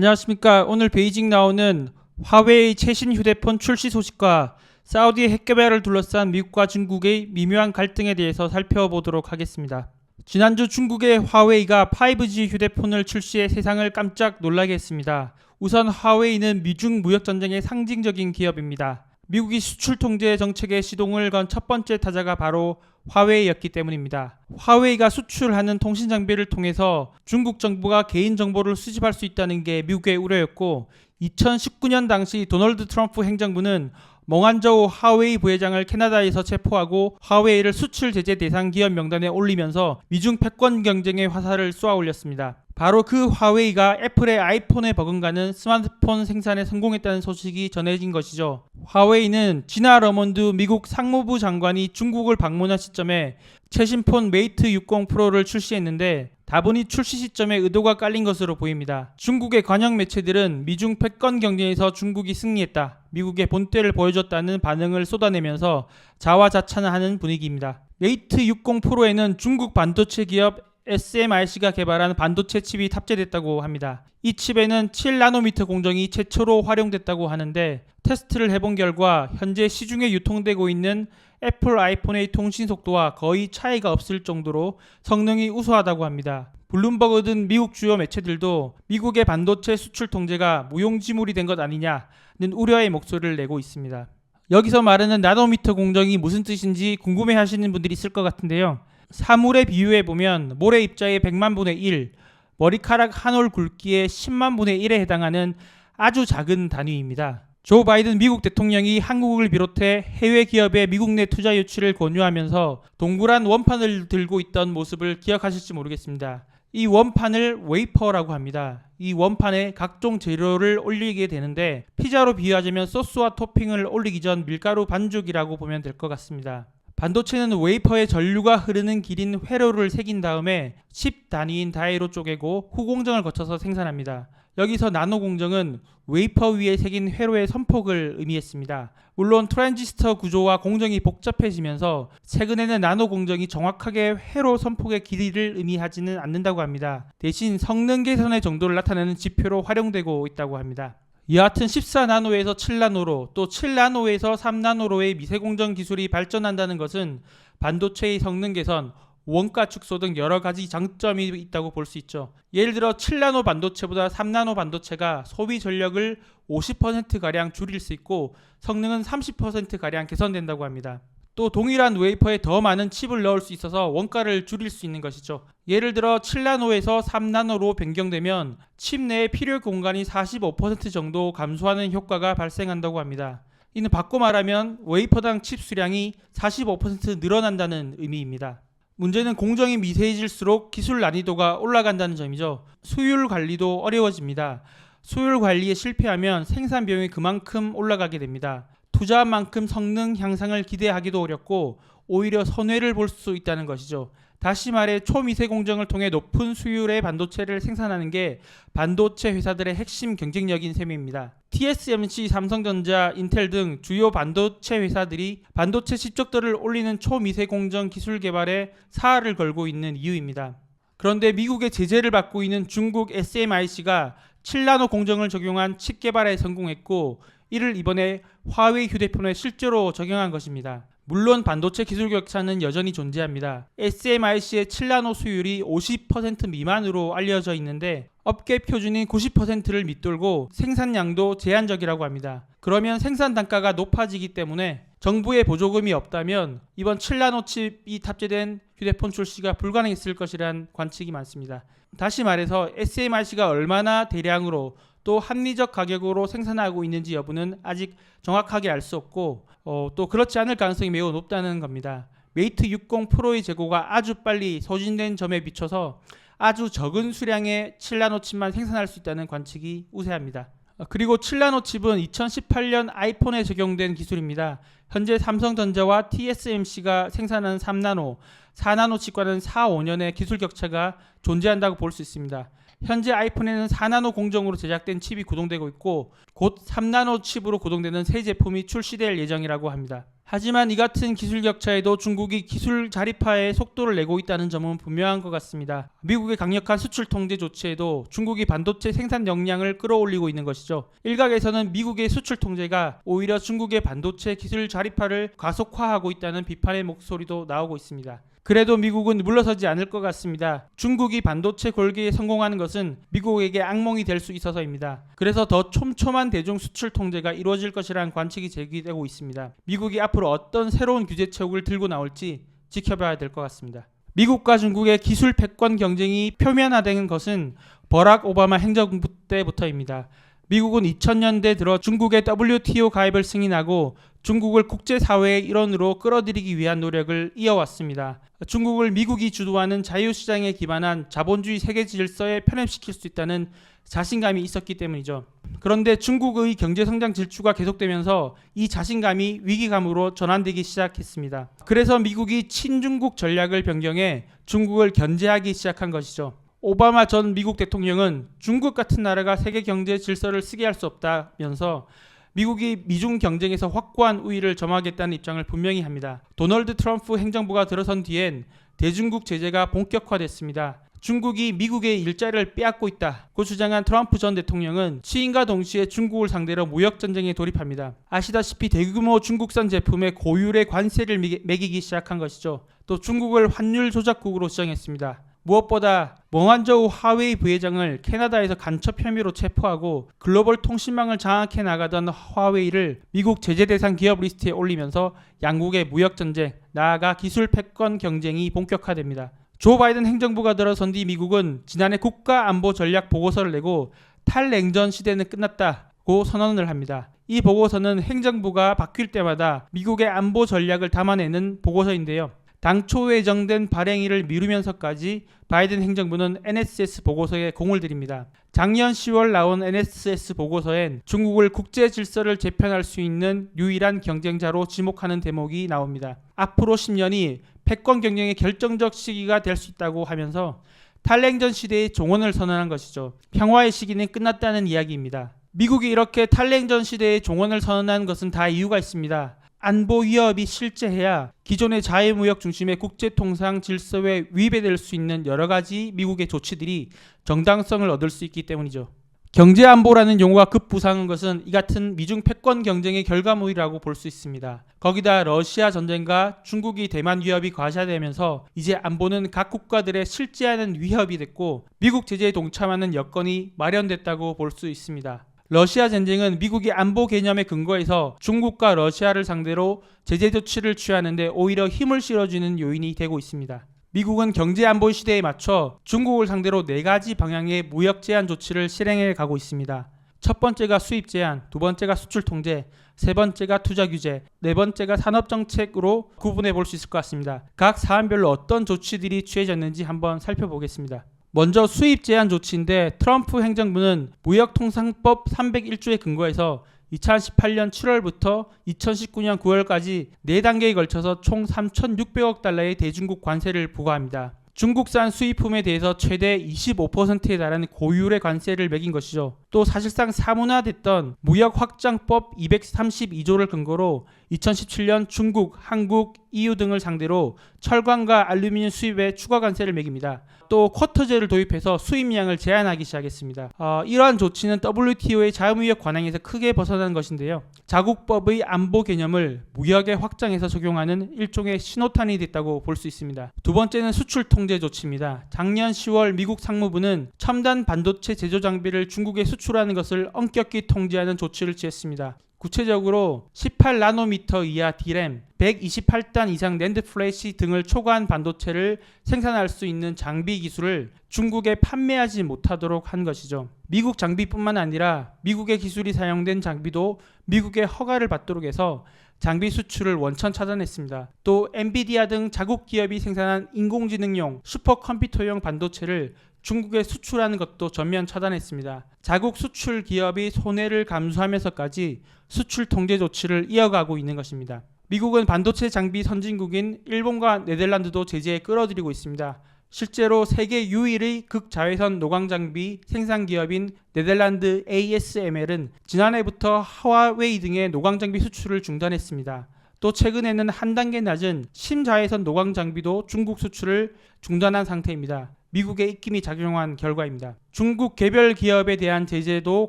안녕하십니까. 오늘 베이징 나오는 화웨이 최신 휴대폰 출시 소식과 사우디의 핵 개발을 둘러싼 미국과 중국의 미묘한 갈등에 대해서 살펴보도록 하겠습니다. 지난주 중국의 화웨이가 5G 휴대폰을 출시해 세상을 깜짝 놀라게 했습니다. 우선 화웨이는 미중 무역 전쟁의 상징적인 기업입니다. 미국이 수출 통제 정책의 시동을 건 첫 번째 타자가 바로 화웨이였기 때문입니다. 화웨이가 수출하는 통신 장비를 통해서 중국 정부가 개인 정보를 수집할 수 있다는 게 미국의 우려였고 2019년 당시 도널드 트럼프 행정부는 몽환저우 화웨이 부회장을 캐나다에서 체포하고 화웨이를 수출 제재 대상 기업 명단에 올리면서 미중 패권 경쟁의 화살을 쏘아 올렸습니다. 바로 그 화웨이가 애플의 아이폰에 버금가는 스마트폰 생산에 성공했다는 소식이 전해진 것이죠. 화웨이는 지나 러먼드 미국 상무부 장관이 중국을 방문한 시점에 최신 폰 메이트 60 프로를 출시했는데 다분히 출시 시점에 의도가 깔린 것으로 보입니다. 중국의 관영 매체들은 미중 패권 경쟁에서 중국이 승리했다. 미국의 본때를 보여줬다는 반응을 쏟아내면서 자화자찬하는 분위기입니다. 메이트 60 프로에는 중국 반도체 기업 SMIC가 개발한 반도체 칩이 탑재됐다고 합니다. 이 칩에는 7나노미터 공정이 최초로 활용됐다고 하는데 테스트를 해본 결과 현재 시중에 유통되고 있는 애플 아이폰의 통신 속도와 거의 차이가 없을 정도로 성능이 우수하다고 합니다. 블룸버그 등 미국 주요 매체들도 미국의 반도체 수출 통제가 무용지물이 된 것 아니냐는 우려의 목소리를 내고 있습니다. 여기서 말하는 나노미터 공정이 무슨 뜻인지 궁금해 하시는 분들이 있을 것 같은데요. 사물에 비유해 보면 모래 입자의 100만 분의 1, 머리카락 한 올 굵기의 10만 분의 1에 해당하는 아주 작은 단위입니다. 조 바이든 미국 대통령이 한국을 비롯해 해외 기업의 미국 내 투자 유치를 권유하면서 동그란 원판을 들고 있던 모습을 기억하실지 모르겠습니다. 이 원판을 웨이퍼라고 합니다. 이 원판에 각종 재료를 올리게 되는데 피자로 비유하자면 소스와 토핑을 올리기 전 밀가루 반죽이라고 보면 될 것 같습니다. 반도체는 웨이퍼에 전류가 흐르는 길인 회로를 새긴 다음에 칩 단위인 다이로 쪼개고 후공정을 거쳐서 생산합니다. 여기서 나노 공정은 웨이퍼 위에 새긴 회로의 선폭을 의미했습니다. 물론 트랜지스터 구조와 공정이 복잡해지면서 최근에는 나노 공정이 정확하게 회로 선폭의 길이를 의미하지는 않는다고 합니다. 대신 성능 개선의 정도를 나타내는 지표로 활용되고 있다고 합니다. 여하튼 14나노에서 7나노로 또 7나노에서 3나노로의 미세공정 기술이 발전한다는 것은 반도체의 성능 개선, 원가 축소 등 여러 가지 장점이 있다고 볼 수 있죠. 예를 들어 7나노 반도체보다 3나노 반도체가 소비 전력을 50%가량 줄일 수 있고 성능은 30%가량 개선된다고 합니다. 또 동일한 웨이퍼에 더 많은 칩을 넣을 수 있어서 원가를 줄일 수 있는 것이죠. 예를 들어 7나노에서 3나노로 변경되면 칩 내의 필요 공간이 45% 정도 감소하는 효과가 발생한다고 합니다. 이는 바꿔 말하면 웨이퍼당 칩 수량이 45% 늘어난다는 의미입니다. 문제는 공정이 미세해질수록 기술 난이도가 올라간다는 점이죠. 수율 관리도 어려워집니다. 수율 관리에 실패하면 생산 비용이 그만큼 올라가게 됩니다. 투자한 만큼 성능 향상을 기대하기도 어렵고 오히려 손해를 볼 수 있다는 것이죠. 다시 말해 초미세 공정을 통해 높은 수율의 반도체를 생산하는 게 반도체 회사들의 핵심 경쟁력인 셈입니다. TSMC, 삼성전자, 인텔 등 주요 반도체 회사들이 반도체 실적들을 올리는 초미세 공정 기술 개발에 사활을 걸고 있는 이유입니다. 그런데 미국의 제재를 받고 있는 중국 SMIC가 7나노 공정을 적용한 칩 개발에 성공했고 이를 이번에 화웨이 휴대폰에 실제로 적용한 것입니다. 물론 반도체 기술 격차는 여전히 존재합니다. SMIC의 7나노 수율이 50% 미만으로 알려져 있는데 업계 표준인 90%를 밑돌고 생산량도 제한적이라고 합니다. 그러면 생산 단가가 높아지기 때문에 정부의 보조금이 없다면 이번 7나노 칩이 탑재된 휴대폰 출시가 불가능했을 것이란 관측이 많습니다. 다시 말해서 SMIC가 얼마나 대량으로 또 합리적 가격으로 생산하고 있는지 여부는 아직 정확하게 알 수 없고 어, 또 그렇지 않을 가능성이 매우 높다는 겁니다. 메이트 60 프로의 재고가 아주 빨리 소진된 점에 비춰서 아주 적은 수량의 7나노 칩만 생산할 수 있다는 관측이 우세합니다. 어, 그리고 7나노 칩은 2018년 아이폰에 적용된 기술입니다. 현재 삼성전자와 TSMC가 생산하는 3나노, 4나노 칩과는 4, 5년의 기술 격차가 존재한다고 볼 수 있습니다. 현재 아이폰에는 4나노 공정으로 제작된 칩이 구동되고 있고 곧 3나노 칩으로 구동되는 새 제품이 출시될 예정이라고 합니다. 하지만 이 같은 기술 격차에도 중국이 기술 자립화에 속도를 내고 있다는 점은 분명한 것 같습니다. 미국의 강력한 수출 통제 조치에도 중국이 반도체 생산 역량을 끌어올리고 있는 것이죠. 일각에서는 미국의 수출 통제가 오히려 중국의 반도체 기술 자립화를 가속화하고 있다는 비판의 목소리도 나오고 있습니다. 그래도 미국은 물러서지 않을 것 같습니다. 중국이 반도체 골기에 성공하는 것은 미국에게 악몽이 될 수 있어서입니다. 그래서 더 촘촘한 대중 수출 통제가 이루어질 것이라는 관측이 제기되고 있습니다. 미국이 앞으로 어떤 새로운 규제 체육을 들고 나올지 지켜봐야 될 것 같습니다. 미국과 중국의 기술 패권 경쟁이 표면화된 것은 버락 오바마 행정부 때부터입니다. 미국은 2000년대 들어 중국의 WTO 가입을 승인하고 중국을 국제사회의 일원으로 끌어들이기 위한 노력을 이어왔습니다. 중국을 미국이 주도하는 자유시장에 기반한 자본주의 세계 질서에 편입시킬 수 있다는 자신감이 있었기 때문이죠. 그런데 중국의 경제 성장 질주가 계속되면서 이 자신감이 위기감으로 전환되기 시작했습니다. 그래서 미국이 친중국 전략을 변경해 중국을 견제하기 시작한 것이죠. 오바마 전 미국 대통령은 중국 같은 나라가 세계 경제 질서를 쓰게 할 수 없다면서 미국이 미중 경쟁에서 확고한 우위를 점하겠다는 입장을 분명히 합니다. 도널드 트럼프 행정부가 들어선 뒤엔 대중국 제재가 본격화됐습니다. 중국이 미국의 일자리를 빼앗고 있다고 주장한 트럼프 전 대통령은 취임과 동시에 중국을 상대로 무역 전쟁에 돌입합니다. 아시다시피 대규모 중국산 제품에 고율의 관세를 매기- 매기기 시작한 것이죠. 또 중국을 환율 조작국으로 지정했습니다. 무엇보다 멍한저우 화웨이 부회장을 캐나다에서 간첩 혐의로 체포하고 글로벌 통신망을 장악해 나가던 화웨이를 미국 제재 대상 기업 리스트에 올리면서 양국의 무역 전쟁, 나아가 기술 패권 경쟁이 본격화됩니다. 조 바이든 행정부가 들어선 뒤 미국은 지난해 국가 안보 전략 보고서를 내고 탈냉전 시대는 끝났다고 선언을 합니다. 이 보고서는 행정부가 바뀔 때마다 미국의 안보 전략을 담아내는 보고서인데요. 당초 예정된 발행일을 미루면서까지 바이든 행정부는 NSS 보고서에 공을 들입니다. 작년 10월 나온 NSS 보고서엔 중국을 국제 질서를 재편할 수 있는 유일한 경쟁자로 지목하는 대목이 나옵니다. 앞으로 10년이 패권 경쟁의 결정적 시기가 될 수 있다고 하면서 탈냉전 시대의 종언을 선언한 것이죠. 평화의 시기는 끝났다는 이야기입니다. 미국이 이렇게 탈냉전 시대의 종언을 선언한 것은 다 이유가 있습니다. 안보 위협이 실제해야 기존의 자유무역 중심의 국제통상 질서에 위배될 수 있는 여러 가지 미국의 조치들이 정당성을 얻을 수 있기 때문이죠. 경제안보라는 용어가 급부상한 것은 이 같은 미중 패권 경쟁의 결과물이라고 볼 수 있습니다. 거기다 러시아 전쟁과 중국이 대만 위협이 과시되면서 이제 안보는 각 국가들의 실제하는 위협이 됐고 미국 제재에 동참하는 여건이 마련됐다고 볼 수 있습니다. 러시아 전쟁은 미국이 안보 개념에 근거해서 중국과 러시아를 상대로 제재 조치를 취하는데 오히려 힘을 실어주는 요인이 되고 있습니다. 미국은 경제 안보 시대에 맞춰 중국을 상대로 네 가지 방향의 무역 제한 조치를 실행해 가고 있습니다. 첫 번째가 수입 제한, 두 번째가 수출 통제, 세 번째가 투자 규제, 네 번째가 산업 정책으로 구분해 볼 수 있을 것 같습니다. 각 사안별로 어떤 조치들이 취해졌는지 한번 살펴보겠습니다. 먼저 수입 제한 조치인데 트럼프 행정부는 무역통상법 301조에 근거해서 2018년 7월부터 2019년 9월까지 4단계에 걸쳐서 총 3,600억 달러의 대중국 관세를 부과합니다. 중국산 수입품에 대해서 최대 25%에 달하는 고율의 관세를 매긴 것이죠. 또 사실상 사문화됐던 무역 확장법 232조를 근거로 2017년 중국, 한국, EU 등을 상대로 철광과 알루미늄 수입에 추가 관세를 매깁니다. 또 쿼터제를 도입해서 수입량을 제한하기 시작했습니다. 어, 이러한 조치는 WTO의 자유무역 관행에서 크게 벗어난 것인데요. 자국법의 안보 개념을 무역에 확장해서 적용하는 일종의 신호탄이 됐다고 볼 수 있습니다. 두 번째는 수출 통제 조치입니다. 작년 10월 미국 상무부는 첨단 반도체 제조 장비를 중국에 수출하는 것을 엄격히 통제하는 조치를 취했습니다. 구체적으로 18나노미터 이하 D램, 128단 이상 낸드 플래시 등을 초과한 반도체를 생산할 수 있는 장비 기술을 중국에 판매하지 못하도록 한 것이죠. 미국 장비뿐만 아니라 미국의 기술이 사용된 장비도 미국의 허가를 받도록 해서 장비 수출을 원천 차단했습니다. 또 엔비디아 등 자국 기업이 생산한 인공지능용 슈퍼컴퓨터용 반도체를 중국에 수출하는 것도 전면 차단했습니다. 자국 수출 기업이 손해를 감수하면서까지 수출 통제 조치를 이어가고 있는 것입니다. 미국은 반도체 장비 선진국인 일본과 네덜란드도 제재에 끌어들이고 있습니다. 실제로 세계 유일의 극자외선 노광 장비 생산 기업인 네덜란드 ASML은 지난해부터 하와웨이 등의 노광 장비 수출을 중단했습니다. 또 최근에는 한 단계 낮은 심자외선 노광 장비도 중국 수출을 중단한 상태입니다. 미국의 입김이 작용한 결과입니다. 중국 개별 기업에 대한 제재도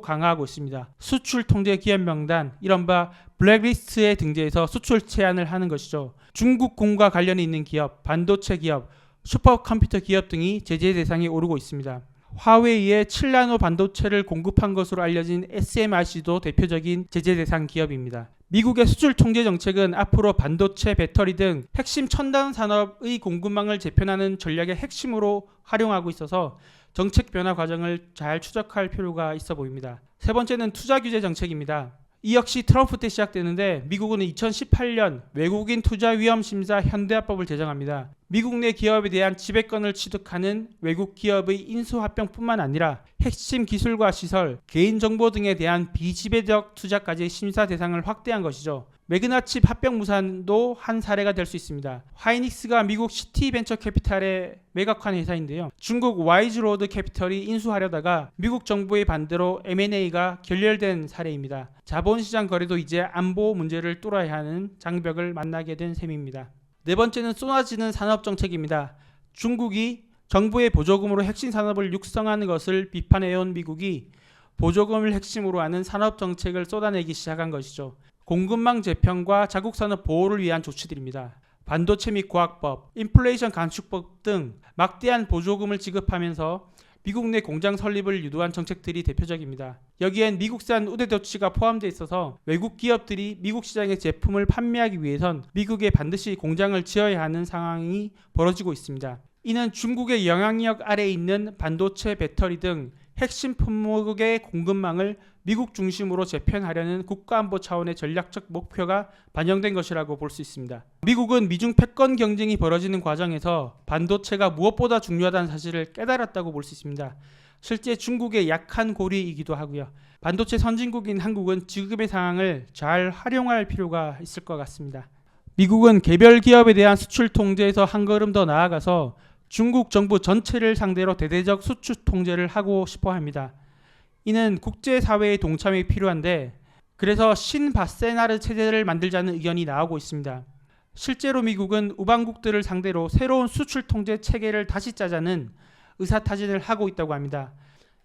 강화하고 있습니다. 수출 통제 기업 명단, 이른바 블랙리스트에 등재해서 수출 제한을 하는 것이죠. 중국군과 관련이 있는 기업, 반도체 기업, 슈퍼컴퓨터 기업 등이 제재 대상에 오르고 있습니다. 화웨이에 7나노 반도체를 공급한 것으로 알려진 SMIC도 대표적인 제재 대상 기업입니다. 미국의 수출 통제 정책은 앞으로 반도체, 배터리 등 핵심 첨단 산업의 공급망을 재편하는 전략의 핵심으로 활용하고 있어서 정책 변화 과정을 잘 추적할 필요가 있어 보입니다. 세 번째는 투자 규제 정책입니다. 이 역시 트럼프 때 시작되는데 미국은 2018년 외국인 투자 위험 심사 현대화법을 제정합니다. 미국 내 기업에 대한 지배권을 취득하는 외국 기업의 인수 합병뿐만 아니라 핵심 기술과 시설, 개인 정보 등에 대한 비지배적 투자까지 심사 대상을 확대한 것이죠. 매그나칩 합병 무산도 한 사례가 될 수 있습니다. 하이닉스가 미국 시티 벤처 캐피탈에 매각한 회사인데요. 중국 와이즈로드 캐피털이 인수하려다가 미국 정부의 반대로 M&A가 결렬된 사례입니다. 자본시장 거래도 이제 안보 문제를 뚫어야 하는 장벽을 만나게 된 셈입니다. 네 번째는 쏟아지는 산업 정책입니다. 중국이 정부의 보조금으로 핵심 산업을 육성하는 것을 비판해온 미국이 보조금을 핵심으로 하는 산업 정책을 쏟아내기 시작한 것이죠. 공급망 재편과 자국 산업 보호를 위한 조치들입니다. 반도체 및 과학법, 인플레이션 감축법 등 막대한 보조금을 지급하면서 미국 내 공장 설립을 유도한 정책들이 대표적입니다. 여기엔 미국산 우대도치가 포함되어 있어서 외국 기업들이 미국 시장의 제품을 판매하기 위해선 미국에 반드시 공장을 지어야 하는 상황이 벌어지고 있습니다. 이는 중국의 영향력 아래에 있는 반도체, 배터리 등 핵심 품목의 공급망을 미국 중심으로 재편하려는 국가안보 차원의 전략적 목표가 반영된 것이라고 볼 수 있습니다. 미국은 미중 패권 경쟁이 벌어지는 과정에서 반도체가 무엇보다 중요하다는 사실을 깨달았다고 볼 수 있습니다. 실제 중국의 약한 고리이기도 하고요. 반도체 선진국인 한국은 지금의 상황을 잘 활용할 필요가 있을 것 같습니다. 미국은 개별 기업에 대한 수출 통제에서 한 걸음 더 나아가서 중국 정부 전체를 상대로 대대적 수출 통제를 하고 싶어 합니다. 이는 국제사회의 동참이 필요한데 그래서 신바세나르 체제를 만들자는 의견이 나오고 있습니다. 실제로 미국은 우방국들을 상대로 새로운 수출 통제 체계를 다시 짜자는 의사타진을 하고 있다고 합니다.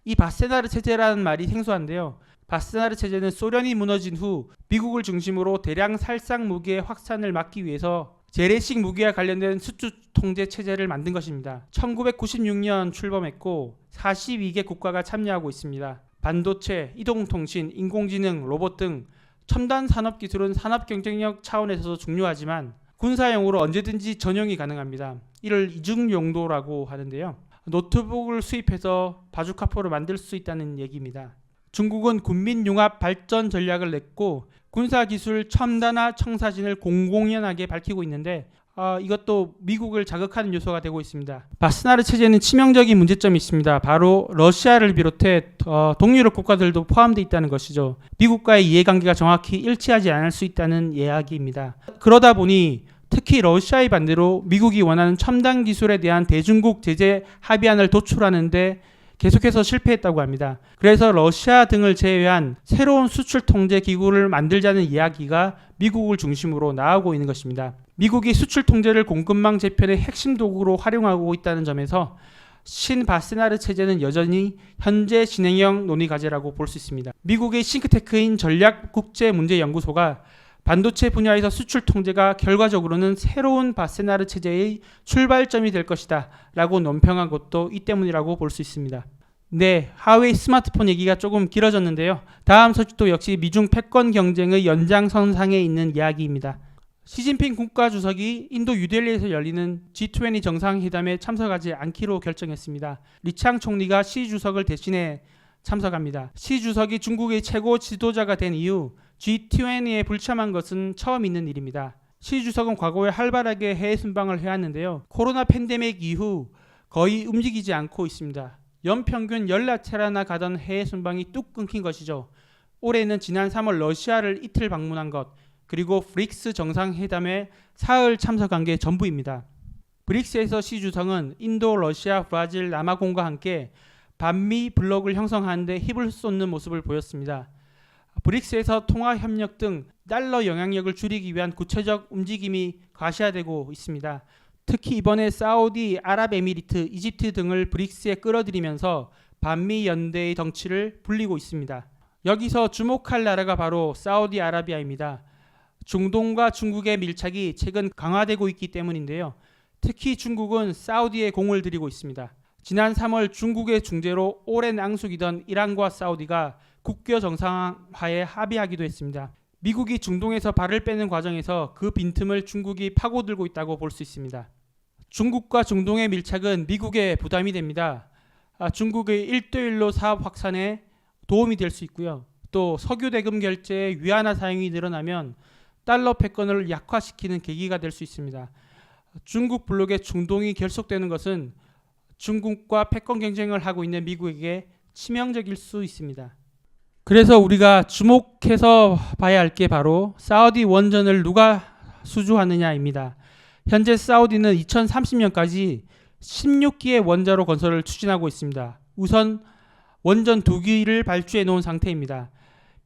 이 바세나르 체제라는 말이 생소한데요. 바세나르 체제는 소련이 무너진 후 미국을 중심으로 대량 살상 무기의 확산을 막기 위해서 재래식 무기와 관련된 수출 통제 체제를 만든 것입니다. 1996년 출범했고 42개 국가가 참여하고 있습니다. 반도체, 이동통신, 인공지능, 로봇 등 첨단 산업 기술은 산업 경쟁력 차원에서도 중요하지만 군사용으로 언제든지 전용이 가능합니다. 이를 이중 용도라고 하는데요. 노트북을 수입해서 바주카포를 만들 수 있다는 얘기입니다. 중국은 군민 융합 발전 전략을 냈고 군사 기술 첨단화 청사진을 공공연하게 밝히고 있는데 어, 이것도 미국을 자극하는 요소가 되고 있습니다. 바스나르 체제는 치명적인 문제점이 있습니다. 바로 러시아를 비롯해 어, 동유럽 국가들도 포함되어 있다는 것이죠. 미국과의 이해관계가 정확히 일치하지 않을 수 있다는 이야기입니다. 그러다 보니 특히 러시아의 반대로 미국이 원하는 첨단 기술에 대한 대중국 제재 합의안을 도출하는데 계속해서 실패했다고 합니다. 그래서 러시아 등을 제외한 새로운 수출 통제 기구를 만들자는 이야기가 미국을 중심으로 나오고 있는 것입니다. 미국이 수출 통제를 공급망 재편의 핵심 도구로 활용하고 있다는 점에서 신바세나르 체제는 여전히 현재 진행형 논의 과제라고 볼 수 있습니다. 미국의 싱크테크인 전략국제문제연구소가 반도체 분야에서 수출 통제가 결과적으로는 새로운 바세나르 체제의 출발점이 될 것이다 라고 논평한 것도 이 때문이라고 볼 수 있습니다. 네, 하웨이 스마트폰 얘기가 조금 길어졌는데요. 다음 소식도 역시 미중 패권 경쟁의 연장선상에 있는 이야기입니다. 시진핑 국가주석이 인도 뉴델리에서 열리는 G20 정상회담에 참석하지 않기로 결정했습니다. 리창 총리가 시 주석을 대신해 참석합니다. 시 주석이 중국의 최고 지도자가 된 이후 G20에 불참한 것은 처음 있는 일입니다. 시 주석은 과거에 활발하게 해외 순방을 해왔는데요. 코로나 팬데믹 이후 거의 움직이지 않고 있습니다. 연평균 열나차례나 가던 해외 순방이 뚝 끊긴 것이죠. 올해는 지난 3월 러시아를 이틀 방문한 것, 그리고 브릭스 정상회담에 사흘 참석한 게 전부입니다. 브릭스에서 시 주성은 인도, 러시아, 브라질, 남아공과 함께 반미 블록을 형성하는데 힘을 쏟는 모습을 보였습니다. 브릭스에서 통화 협력 등 달러 영향력을 줄이기 위한 구체적 움직임이 과시화되고 있습니다. 특히 이번에 사우디, 아랍에미리트, 이집트 등을 브릭스에 끌어들이면서 반미 연대의 덩치를 불리고 있습니다. 여기서 주목할 나라가 바로 사우디아라비아입니다. 중동과 중국의 밀착이 최근 강화되고 있기 때문인데요. 특히 중국은 사우디에 공을 들이고 있습니다. 지난 3월 중국의 중재로 오랜 앙숙이던 이란과 사우디가 국교 정상화에 합의하기도 했습니다. 미국이 중동에서 발을 빼는 과정에서 그 빈틈을 중국이 파고들고 있다고 볼 수 있습니다. 중국과 중동의 밀착은 미국에 부담이 됩니다. 아, 중국의 1대1로 사업 확산에 도움이 될 수 있고요. 또 석유 대금 결제의 위안화 사용이 늘어나면 달러 패권을 약화시키는 계기가 될 수 있습니다. 중국 블록의 중동이 결속되는 것은 중국과 패권 경쟁을 하고 있는 미국에게 치명적일 수 있습니다. 그래서 우리가 주목해서 봐야 할 게 바로 사우디 원전을 누가 수주하느냐입니다. 현재 사우디는 2030년까지 16기의 원자로 건설을 추진하고 있습니다. 우선 원전 두 기를 발주해 놓은 상태입니다.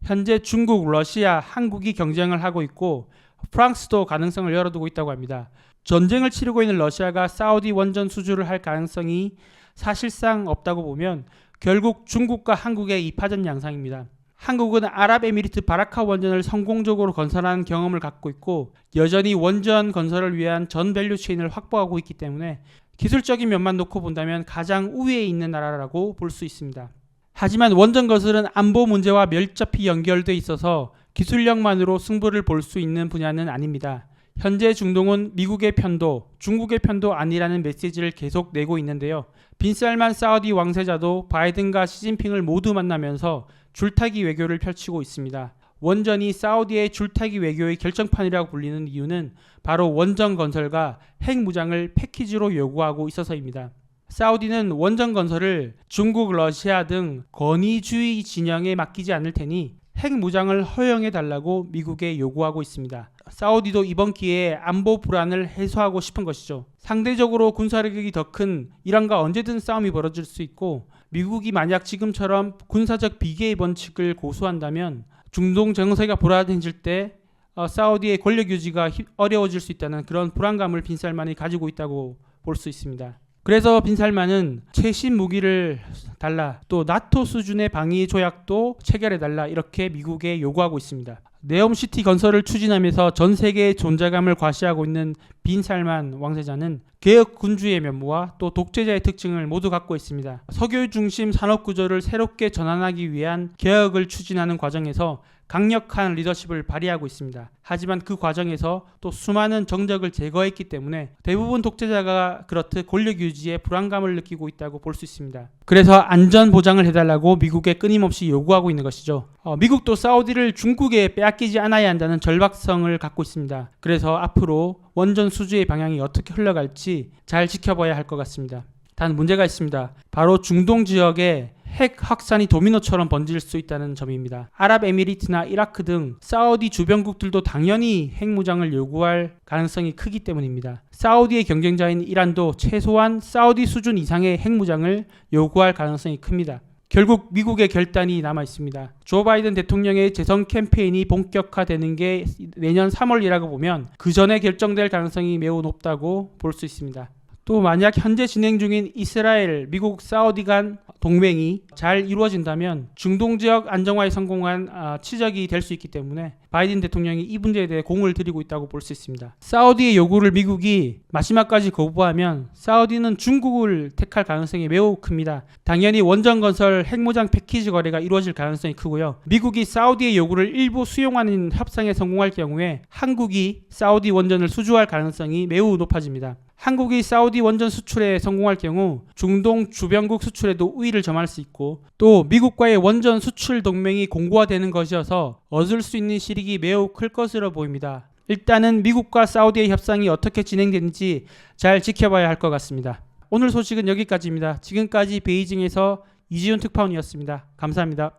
현재 중국, 러시아, 한국이 경쟁을 하고 있고 프랑스도 가능성을 열어두고 있다고 합니다. 전쟁을 치르고 있는 러시아가 사우디 원전 수주를 할 가능성이 사실상 없다고 보면 결국 중국과 한국의 이파전 양상입니다. 한국은 아랍에미리트 바라카 원전을 성공적으로 건설한 경험을 갖고 있고 여전히 원전 건설을 위한 전 밸류 체인을 확보하고 있기 때문에 기술적인 면만 놓고 본다면 가장 우위에 있는 나라라고 볼 수 있습니다. 하지만 원전 건설은 안보 문제와 밀접히 연결돼 있어서 기술력만으로 승부를 볼 수 있는 분야는 아닙니다. 현재 중동은 미국의 편도, 중국의 편도 아니라는 메시지를 계속 내고 있는데요. 빈살만 사우디 왕세자도 바이든과 시진핑을 모두 만나면서 줄타기 외교를 펼치고 있습니다. 원전이 사우디의 줄타기 외교의 결정판이라고 불리는 이유는 바로 원전 건설과 핵 무장을 패키지로 요구하고 있어서입니다. 사우디는 원전 건설을 중국, 러시아 등 권위주의 진영에 맡기지 않을 테니 핵 무장을 허용해 달라고 미국에 요구하고 있습니다. 사우디도 이번 기회에 안보 불안을 해소하고 싶은 것이죠. 상대적으로 군사력이 더 큰 이란과 언제든 싸움이 벌어질 수 있고 미국이 만약 지금처럼 군사적 비계의 원칙을 고수한다면 중동 정세가 불안해질 때 어, 사우디의 권력 유지가 히- 어려워질 수 있다는 그런 불안감을 빈살만이 가지고 있다고 볼 수 있습니다. 그래서 빈살만은 최신 무기를 달라 또 나토 수준의 방위 조약도 체결해 달라 이렇게 미국에 요구하고 있습니다. 네옴시티 건설을 추진하면서 전 세계의 존재감을 과시하고 있는 빈살만 왕세자는 개혁 군주의 면모와 또 독재자의 특징을 모두 갖고 있습니다. 석유 중심 산업 구조를 새롭게 전환하기 위한 개혁을 추진하는 과정에서 강력한 리더십을 발휘하고 있습니다. 하지만 그 과정에서 또 수많은 정적을 제거했기 때문에 대부분 독재자가 그렇듯 권력 유지에 불안감을 느끼고 있다고 볼 수 있습니다. 그래서 안전 보장을 해달라고 미국에 끊임없이 요구하고 있는 것이죠. 어, 미국도 사우디를 중국에 빼앗기지 않아야 한다는 절박성을 갖고 있습니다. 그래서 앞으로 원전 수주의 방향이 어떻게 흘러갈지 잘 지켜봐야 할 것 같습니다. 단 문제가 있습니다. 바로 중동 지역에 핵 확산이 도미노처럼 번질 수 있다는 점입니다. 아랍에미리트나 이라크 등 사우디 주변국들도 당연히 핵 무장을 요구할 가능성이 크기 때문입니다. 사우디의 경쟁자인 이란도 최소한 사우디 수준 이상의 핵 무장을 요구할 가능성이 큽니다. 결국 미국의 결단이 남아 있습니다. 조 바이든 대통령의 재선 캠페인이 본격화되는 게 내년 3월이라고 보면 그 전에 결정될 가능성이 매우 높다고 볼 수 있습니다. 또 만약 현재 진행 중인 이스라엘, 미국, 사우디 간 동맹이 잘 이루어진다면 중동 지역 안정화에 성공한 아, 치적이 될 수 있기 때문에 바이든 대통령이 이 문제에 대해 공을 들이고 있다고 볼 수 있습니다. 사우디의 요구를 미국이 마지막까지 거부하면 사우디는 중국을 택할 가능성이 매우 큽니다. 당연히 원전 건설 핵무장 패키지 거래가 이루어질 가능성이 크고요. 미국이 사우디의 요구를 일부 수용하는 협상에 성공할 경우에 한국이 사우디 원전을 수주할 가능성이 매우 높아집니다. 한국이 사우디 원전 수출에 성공할 경우 중동 주변국 수출에도 우위를 점할 수 있고 또 미국과의 원전 수출 동맹이 공고화되는 것이어서 얻을 수 있는 실익이 매우 클 것으로 보입니다. 일단은 미국과 사우디의 협상이 어떻게 진행되는지 잘 지켜봐야 할 것 같습니다. 오늘 소식은 여기까지입니다. 지금까지 베이징에서 이지훈 특파원이었습니다. 감사합니다.